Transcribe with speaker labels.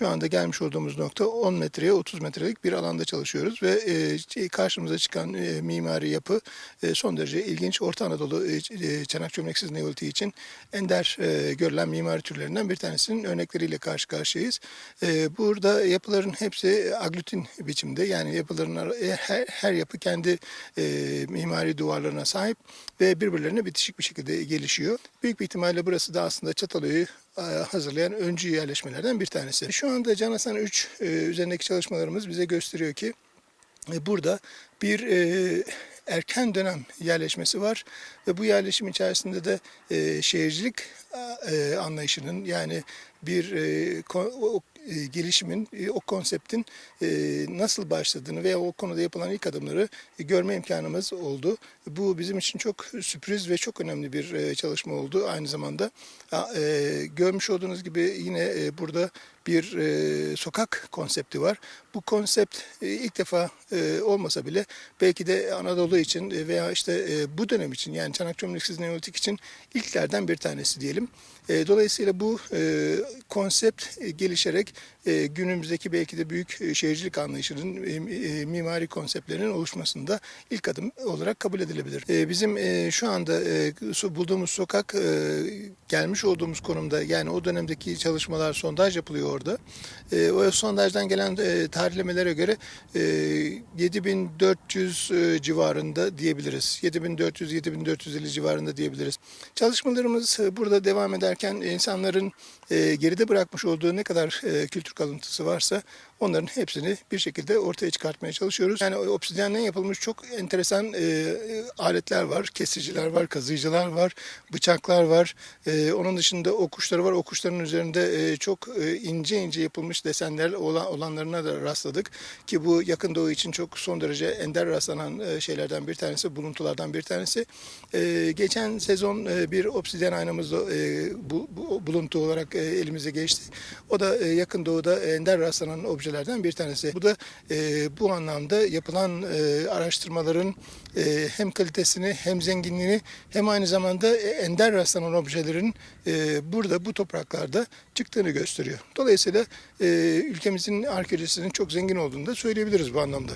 Speaker 1: Şu anda gelmiş olduğumuz nokta 10 metreye 30 metrelik bir alanda çalışıyoruz ve e, şey, karşımıza çıkan e, mimari yapı e, son derece ilginç. Orta Anadolu e, çanak çömleksiz neoliti için ender görülen mimari türlerinden bir tanesinin örnekleriyle karşı karşıyayız. Burada yapıların hepsi aglutin biçimde yani yapıların her, yapı kendi mimari duvarlarına sahip ve birbirlerine bitişik bir şekilde gelişiyor. Büyük bir ihtimalle burası da aslında Çatalhöyük'ü e, hazırlayan öncü yerleşmelerden bir tanesi. Şu anda Can Hasan 3 e, üzerindeki çalışmalarımız bize gösteriyor ki e, burada bir e, erken dönem yerleşmesi var ve bu yerleşim içerisinde de e, şehircilik e, anlayışının yani bir e, e, gelişimin, e, o konseptin e, nasıl başladığını veya o konuda yapılan ilk adımları görme imkanımız oldu. Bu bizim için çok sürpriz ve çok önemli bir çalışma oldu aynı zamanda. Görmüş olduğunuz gibi yine burada bir e, sokak konsepti var. Bu konsept e, ilk defa e, olmasa bile belki de Anadolu için e, veya işte e, bu dönem için yani Çanak Çömleksiz Neolitik için ilklerden bir tanesi diyelim. E, dolayısıyla bu e, konsept e, gelişerek e, günümüzdeki belki de büyük e, şehircilik anlayışının e, e, mimari konseptlerinin oluşmasında ilk adım olarak kabul edilebilir. E, bizim e, şu anda e, bulduğumuz sokak e, gelmiş olduğumuz konumda yani o dönemdeki çalışmalar sondaj yapılıyor orada. E, o sondajdan gelen e, tarihlemelere göre e, 7400 e, civarında diyebiliriz. 7400-7450 civarında diyebiliriz. Çalışmalarımız e, burada devam ederken insanların e, geride bırakmış olduğu ne kadar e, kültür kalıntısı varsa onların hepsini bir şekilde ortaya çıkartmaya çalışıyoruz. Yani o obsidiyenden yapılmış çok enteresan e, aletler var. Kesiciler var, kazıyıcılar var, bıçaklar var. E, onun dışında o kuşları var. O kuşların üzerinde e, çok e, ince ince yapılmış desenler olan, olanlarına da rastladık. Ki bu yakın doğu için çok son derece ender rastlanan e, şeylerden bir tanesi, buluntulardan bir tanesi. E, geçen sezon e, bir obsidyen aynamız da e, bu, bu buluntu olarak e, elimize geçti. O da e, yakın doğuda ender rastlanan objelerden bir tanesi. Bu da e, bu anlamda yapılan e, araştırmaların e, hem kalitesini hem zenginliğini hem aynı zamanda e, ender rastlanan objelerin e, burada bu topraklarda çıktığını gösteriyor. Dolayısıyla e, ülkemizin arkeolojisinin çok zengin olduğunu da söyleyebiliriz bu anlamda.